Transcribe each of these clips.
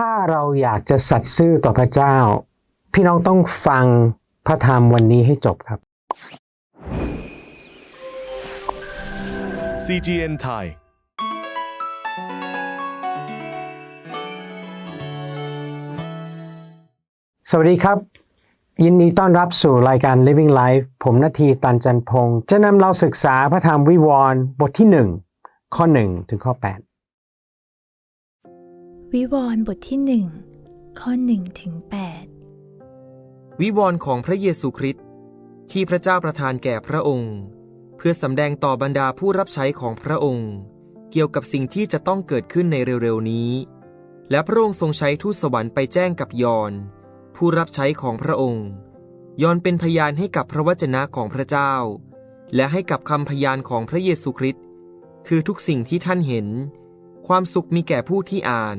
ถ้าเราอยากจะสัตย์ซื่อต่อพระเจ้า พี่น้องต้องฟังพระธรรมวันนี้ให้จบครับ CGN Thai สวัสดีครับ ยินดีต้อนรับสู่รายการ Living Life ผมนาทีตันจันพงศ์จะนำเราศึกษาพระธรรมวิวรณ์บทที่ 1 ข้อ 1 ถึงข้อ วิวรณ์บทที่หนึ่งข้อหนึ่งถึงแปดวิวรณ์ของพระเยซูคริสต์ที่พระเจ้าประทานแก่พระองค์ เพื่อสำแดงต่อบรรดาผู้รับใช้ของพระองค์ เกี่ยวกับสิ่งที่จะต้องเกิดขึ้นในเร็วๆนี้ และพระองค์ทรงใช้ทูตสวรรค์ไปแจ้งกับยอน ผู้รับใช้ของพระองค์ ยอนเป็นพยานให้กับพระวจนะของพระเจ้า และให้กับคำพยานของพระเยซูคริสต์คือทุกสิ่งที่ท่านเห็น ความสุขมีแก่ผู้ที่อ่าน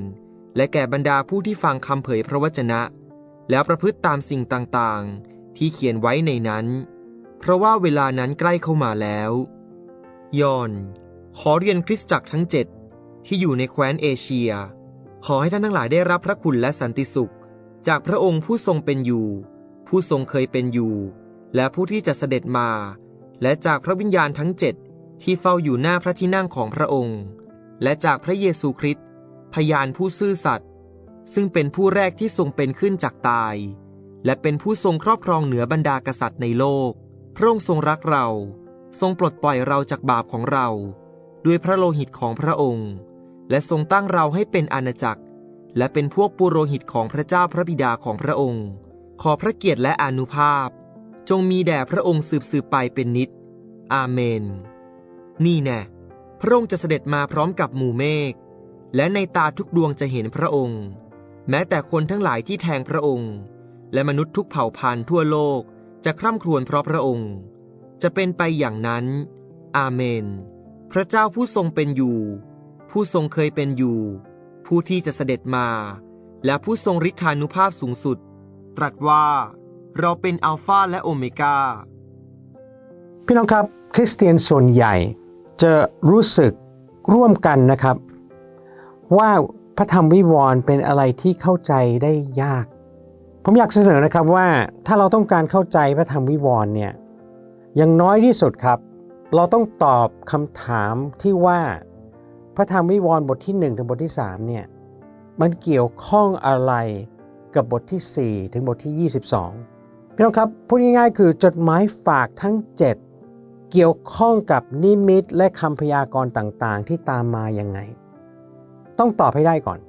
และแก่บรรดาผู้ที่ฟังคำเผยพระวจนะ แล้วประพฤติตามสิ่งต่างๆ ที่เขียนไว้ในนั้น เพราะว่าเวลานั้นใกล้เข้ามาแล้ว ยอน ขอเรียนคริสตจักรทั้งเจ็ดที่อยู่ในแคว้นเอเชีย ขอให้ท่านทั้งหลายได้รับพระคุณและสันติสุข จากพระองค์ผู้ทรงเป็นอยู่ ผู้ทรงเคยเป็นอยู่ และผู้ที่จะเสด็จมา และจากพระวิญญาณทั้งเจ็ดที่เฝ้าอยู่หน้าพระที่นั่งของพระองค์ และจากพระเยซูคริสต์ พยานผู้ซื่อสัตย์ซึ่งเป็นผู้แรกที่ทรงเป็นขึ้นจากตาย และเป็นผู้ทรงครอบครองเหนือบรรดากษัตริย์ในโลก พระองค์ทรงรักเรา ทรงปลดปล่อยเราจากบาปของเรา ด้วยพระโลหิตของพระองค์ และทรงตั้งเราให้เป็นอาณาจักร และเป็นพวกปุโรหิตของพระเจ้าพระบิดาของพระองค์ ขอพระเกียรติและอนุภาพ จงมีแด่พระองค์สืบสืบไปเป็นนิจอาเมน นี่แน่พระองค์จะเสด็จมาพร้อมกับหมู่เมฆ และในตาทุกดวงจะเห็นพระองค์ แม้แต่คนทั้งหลายที่แทงพระองค์ และมนุษย์ทุกเผ่าพันธุ์ทั่วโลกจะคร่ำครวญเพราะพระองค์ จะเป็นไปอย่างนั้น อาเมน พระเจ้าผู้ทรงเป็นอยู่ ผู้ทรงเคยเป็นอยู่ ผู้ที่จะเสด็จมา และผู้ทรงฤทธานุภาพสูงสุด ตรัสว่าเราเป็นอัลฟาและโอเมกาพี่น้องครับ คริสเตียนส่วนใหญ่จะรู้สึกร่วมกันนะครับ ว่าพระธรรมวิวรณ์เป็นอะไรที่เข้าใจได้ยาก ผมอยากเสนอนะครับว่าถ้าเราต้องการเข้าใจพระธรรมวิวรณ์เนี่ยอย่างน้อยที่สุดครับ เราต้องตอบคำถามที่ว่าพระธรรมวิวรณ์บทที่ 1 ถึงบทที่3เนี่ยมันเกี่ยวข้องอะไรกับบทที่ 4 ถึงบทที่ 22พี่น้องครับพูดง่ายๆ คือจดหมายฝากทั้ง 7 เกี่ยวข้องกับนิมิตและคำพยากรณ์ต่างๆ ที่ตามมายังไง ต้องตอบให้ได้ก่อน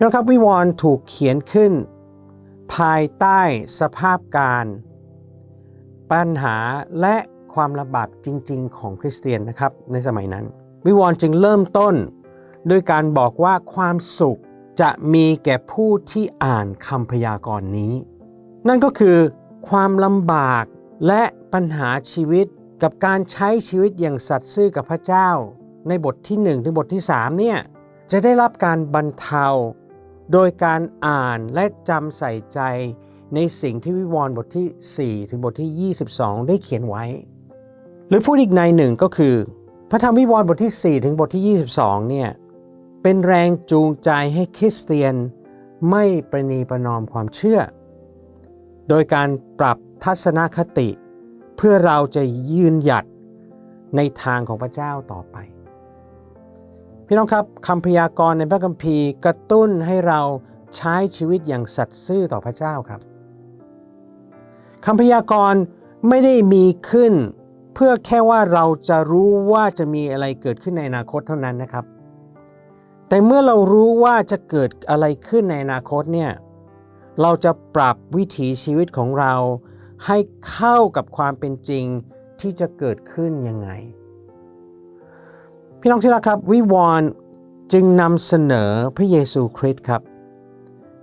น้องครับวิวรณ์ถูกเขียนขึ้น ภายใต้สภาพการ ปัญหาและความลำบากจริง ๆ ของคริสเตียนนะครับในสมัยนั้น วิวรณ์จึงเริ่มต้นด้วยการบอกว่าความสุขจะมีแก่ผู้ที่อ่านคำพยากรณ์นี้ นั่นก็คือความลำบากและปัญหาชีวิตกับการใช้ชีวิตอย่างสัตย์ซื่อกับพระเจ้า ในบทที่ 1 ถึงบทที่ 3 เนี่ย จะได้รับการบรรเทา โดยการอ่านและจำใส่ใจในสิ่งที่วิวรณ์บทที่ 4 ถึงบทที่ 22 ได้เขียนไว้ หรือพูดอีกในหนึ่งก็คือ พระธรรมวิวรณ์บทที่ 4 ถึงบทที่ 22 เนี่ย เป็นแรงจูงใจให้คริสเตียนไม่ประนีประนอมความเชื่อ โดยการปรับทัศนคติ เพื่อเราจะยืนหยัดในทางของพระเจ้าต่อไป พี่น้องครับคำพยากรณ์ในพระคัมภีร์กระตุ้นให้เราใช้ชีวิตอย่างสัตย์ซื่อต่อพระเจ้าครับคำพยากรณ์ไม่ได้มีขึ้น เพื่อแค่ว่าเราจะรู้ว่าจะมีอะไรเกิดขึ้นในอนาคตเท่านั้นนะครับ แต่เมื่อเรารู้ว่าจะเกิดอะไรขึ้นในอนาคตเนี่ยเราจะปรับวิถีชีวิตของเราให้เข้ากับความเป็นจริงที่จะเกิดขึ้นยังไง พี่น้องที่รักครับวิวรณ์จึงนำเสนอพระเยซูคริสต์ครับ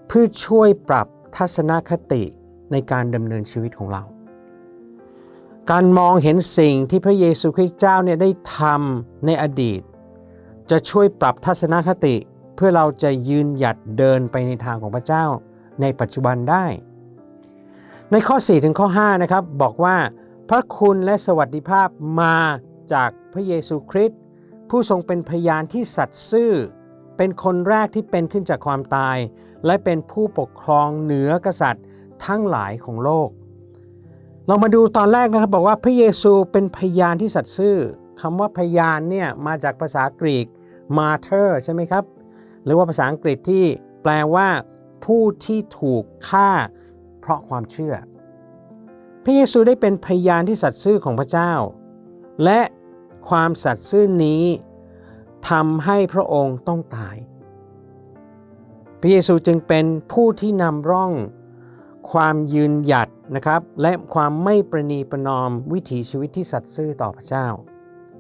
เพื่อช่วยปรับทัศนคติในการดำเนินชีวิตของเรา การมองเห็นสิ่งที่พระเยซูคริสต์เจ้าเนี่ยได้ทำในอดีต จะช่วยปรับทัศนคติเพื่อเราจะยืนหยัดเดินไปในทางของพระเจ้าในปัจจุบันได้ ในข้อ 4 ถึงข้อ 5 นะครับ บอกว่า พระคุณและสวัสดิภาพมาจากพระเยซูคริสต์ ผู้ทรงเป็นพยานที่สัตย์ซื่อ เป็นคนแรกที่เป็นขึ้นจากความตาย และเป็นผู้ปกครองเหนือกษัตริย์ทั้งหลายของโลก เรามาดูตอนแรกนะครับบอกว่าพระเยซูเป็นพยานที่สัตย์ซื่อคำว่าพยานเนี่ยมาจากภาษากรีก martyr ใช่ไหมครับ หรือว่าภาษาอังกฤษที่แปลว่าผู้ที่ถูกฆ่าเพราะความเชื่อ พระเยซูได้เป็นพยานที่สัตย์ซื่อของพระเจ้า และ ความสัตย์ซื่อนี้ทำให้พระองค์ต้องตาย พระเยซูจึงเป็นผู้ที่นำร่องความยืนหยัดนะครับ และความไม่ประนีประนอมวิถีชีวิตที่สัตย์ซื่อต่อพระเจ้า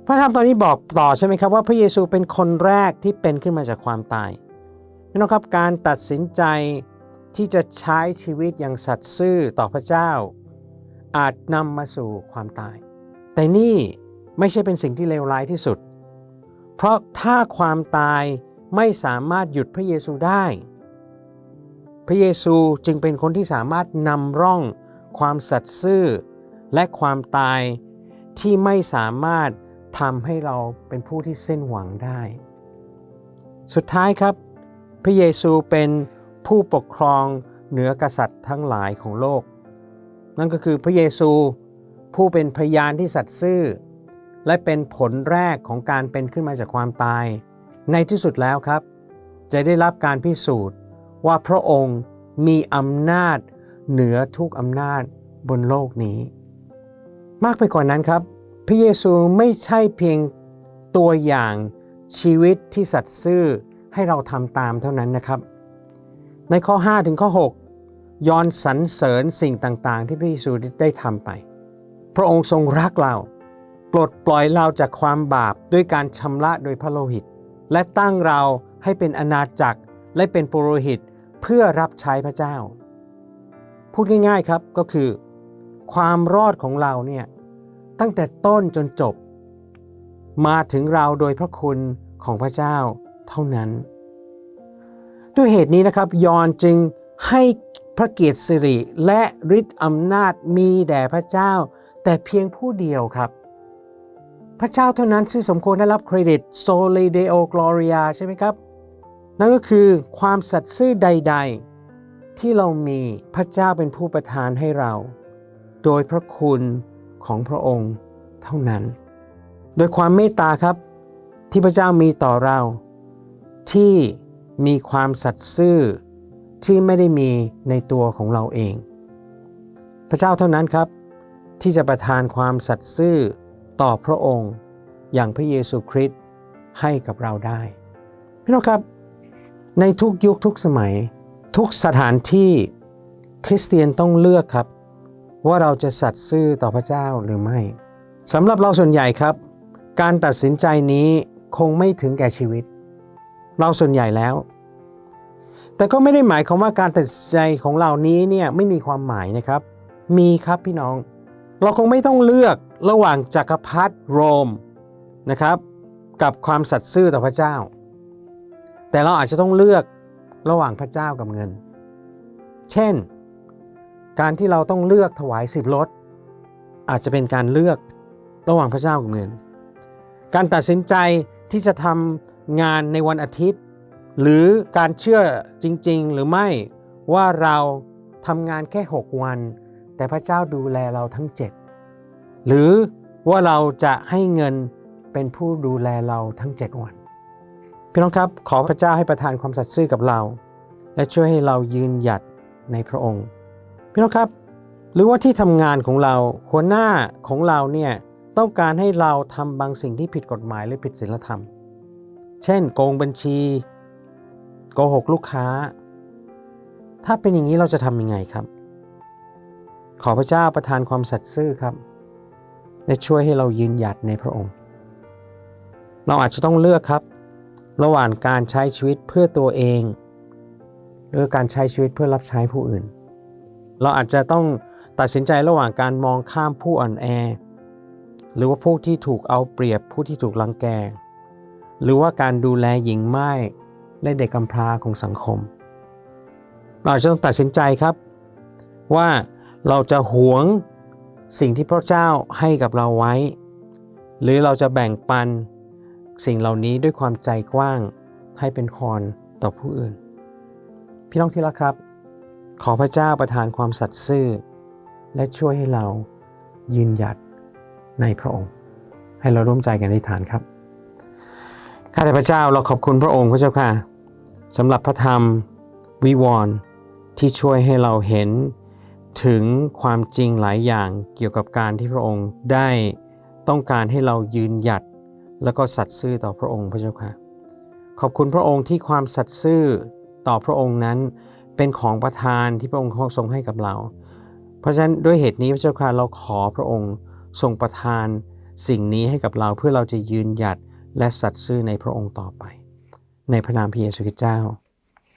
พระธรรมตอนนี้บอกต่อใช่ไหมครับว่าพระเยซูเป็นคนแรกที่เป็นขึ้นมาจากความตายพี่น้องครับการตัดสินใจที่จะใช้ชีวิตอย่างสัตย์ซื่อต่อพระเจ้า อาจนำมาสู่ความตาย แต่นี่ ไม่ใช่เป็นสิ่งที่เลวร้ายที่สุด เพราะถ้าความตายไม่สามารถหยุดพระเยซูได้ พระเยซูจึงเป็นคนที่สามารถนำร่องความสัตย์ซื่อ และความตายที่ไม่สามารถทำให้เราเป็นผู้ที่สิ้นหวังได้ สุดท้ายครับ พระเยซูเป็นผู้ปกครองเหนือกษัตริย์ทั้งหลายของโลก นั่นก็คือพระเยซูผู้เป็นพยานที่สัตย์ซื่อ และเป็นผลแรกของการเป็นขึ้นมาจากความตาย ในที่สุดแล้วครับ จะได้รับการพิสูจน์ว่าพระองค์มีอำนาจเหนือทุกอำนาจบนโลกนี้ มากไปกว่านั้นครับ พระเยซูไม่ใช่เพียงตัวอย่างชีวิตที่สัตย์ซื่อให้เราทำตามเท่านั้นนะครับ ในข้อ 5 ถึงข้อ 6 ยอนสรรเสริญสิ่งต่างๆ ที่พระเยซูได้ทำไป พระองค์ทรงรักเรา ลดปล่อยเราจากความบาปด้วยการชำระโดยพระโลหิต และตั้งเราให้เป็นอาณาจักรและเป็นปุโรหิตเพื่อรับใช้พระเจ้า พูดง่ายๆครับก็คือ ความรอดของเราเนี่ยตั้งแต่ต้นจนจบ มาถึงเราโดยพระคุณของพระเจ้าเท่านั้น ด้วยเหตุนี้นะครับยอนจึงให้พระเกียรติสิริและฤทธิ์อำนาจมีแด่พระเจ้า แต่เพียงผู้เดียวครับ พระเจ้าเท่านั้นที่สมควรได้รับเครดิต Sole Deo Gloria ใช่ไหมครับ นั่นก็คือความสัตย์ซื่อใด ๆ ที่เรามีพระเจ้าเป็นผู้ประทานให้เรา โดยพระคุณของพระองค์เท่านั้น โดยความเมตตาครับที่พระเจ้ามีต่อเรา ที่มีความสัตย์ซื่อที่ไม่ได้มีในตัวของเราเอง พระเจ้าเท่านั้นครับ ที่จะประทานความสัตย์ซื่อ ต่อพระองค์อย่างพระเยซูคริสต์ให้กับเราได้ พี่น้องครับ ในทุกยุคทุกสมัย ทุกสถานที่คริสเตียนต้องเลือกครับ ว่าเราจะสัตย์ซื่อต่อพระเจ้าหรือไม่สำหรับเราส่วนใหญ่ครับ การตัดสินใจนี้คงไม่ถึงแก่ชีวิต เราส่วนใหญ่แล้ว แต่ก็ไม่ได้หมายความว่าการตัดสินใจของเรานี้เนี่ยไม่มีความหมายนะครับ มีครับพี่น้อง เราคงไม่ต้องเลือกระหว่างจักรพรรดิโรมนะครับ กับความสัตย์ซื่อต่อพระเจ้า แต่เราอาจจะต้องเลือกระหว่างพระเจ้ากับเงิน เช่น การที่เราต้องเลือกถวายสิบรถอาจจะเป็นการเลือกระหว่างพระเจ้ากับเงิน การตัดสินใจที่จะทำงานในวันอาทิตย์ หรือการเชื่อจริง ๆ หรือไม่ว่าเราทำงานแค่ 6 วัน แต่พระเจ้าดูแลเราทั้ง 7 หรือว่าเราจะให้เงินเป็นผู้ดูแลเราทั้ง 7 วัน พี่น้องครับขอพระเจ้าให้ประทานความสัตย์ซื่อกับเรา และช่วยให้เรายืนหยัดในพระองค์ พี่น้องครับ หรือว่าที่ทำงานของเราหัวหน้าของเราเนี่ยต้องการให้เราทำบางสิ่งที่ผิดกฎหมายหรือผิดศีลธรรม เช่น โกงบัญชีโกหกลูกค้า ถ้าเป็นอย่างนี้เราจะทำยังไงครับ ขอพระเจ้าประทานความสัตย์ซื่อครับและช่วยให้เรายืนหยัดในพระองค์ เราอาจจะต้องเลือกครับ ระหว่างการใช้ชีวิตเพื่อตัวเองหรือการใช้ชีวิตเพื่อรับใช้ผู้อื่น เราอาจจะต้องตัดสินใจระหว่างการมองข้ามผู้อ่อนแอ หรือว่าผู้ที่ถูกเอาเปรียบผู้ที่ถูกลังแก หรือว่าการดูแลหญิงไม้และเด็กกำพร้าของสังคม เราจะต้องตัดสินใจครับว่า เราจะหวงสิ่งที่พระเจ้าให้กับเราไว้ หรือเราจะแบ่งปันสิ่งเหล่านี้ด้วยความใจกว้างให้เป็นคอนต่อผู้อื่น พี่น้องที่รักครับ ขอพระเจ้าประทานความสัตย์ซื่อ และช่วยให้เรายืนหยัดในพระองค์ ให้เราร่วมใจกันอธิษฐานครับข้าแต่พระเจ้าเราขอบคุณพระองค์พระเจ้าค่ะสำหรับพระธรรมวิวรณ์ที่ช่วยให้เราเห็น ถึงความจริงหลายอย่างเกี่ยวกับการที่พระองค์ได้ต้องการให้เรายืนหยัดแล้วก็สัตย์ซื่อต่อพระองค์พระเจ้าค่ะ ขอบคุณพระองค์ที่ความสัตย์ซื่อต่อพระองค์นั้น เป็นของประทานที่พระองค์ทรงให้กับเรา เพราะฉะนั้นด้วยเหตุนี้พระเจ้าค่ะเราขอพระองค์ทรงประทานสิ่งนี้ให้กับเราเพื่อเราจะยืนหยัดและสัตย์ซื่อในพระองค์ต่อไป ในพระนามพระเยซูคริสต์เจ้า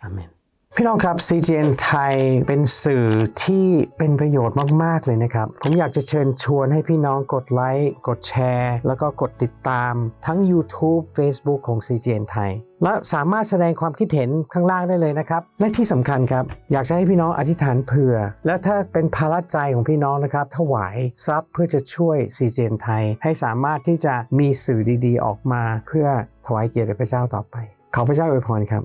อาเมน พี่น้องครับ CGN ไทยเป็นสื่อที่เป็นประโยชน์มาก ๆ เลยนะครับ ผมอยากจะเชิญชวนให้พี่น้องกดไลค์ กดแชร์ แล้วก็กดติดตามทั้ง YouTube Facebook ของ CGN ไทย และสามารถแสดงความคิดเห็นข้างล่างได้เลยนะครับ และที่สำคัญครับ อยากจะให้พี่น้องอธิษฐานเผื่อ และถ้าเป็นภาระใจของพี่น้องนะครับ ถวายทรัพย์เพื่อจะช่วย CGN ไทย ให้สามารถที่จะมีสื่อดีๆ ออกมา เพื่อถวายเกียรติพระเจ้าต่อไป ขอพระเจ้าอวยพรครับ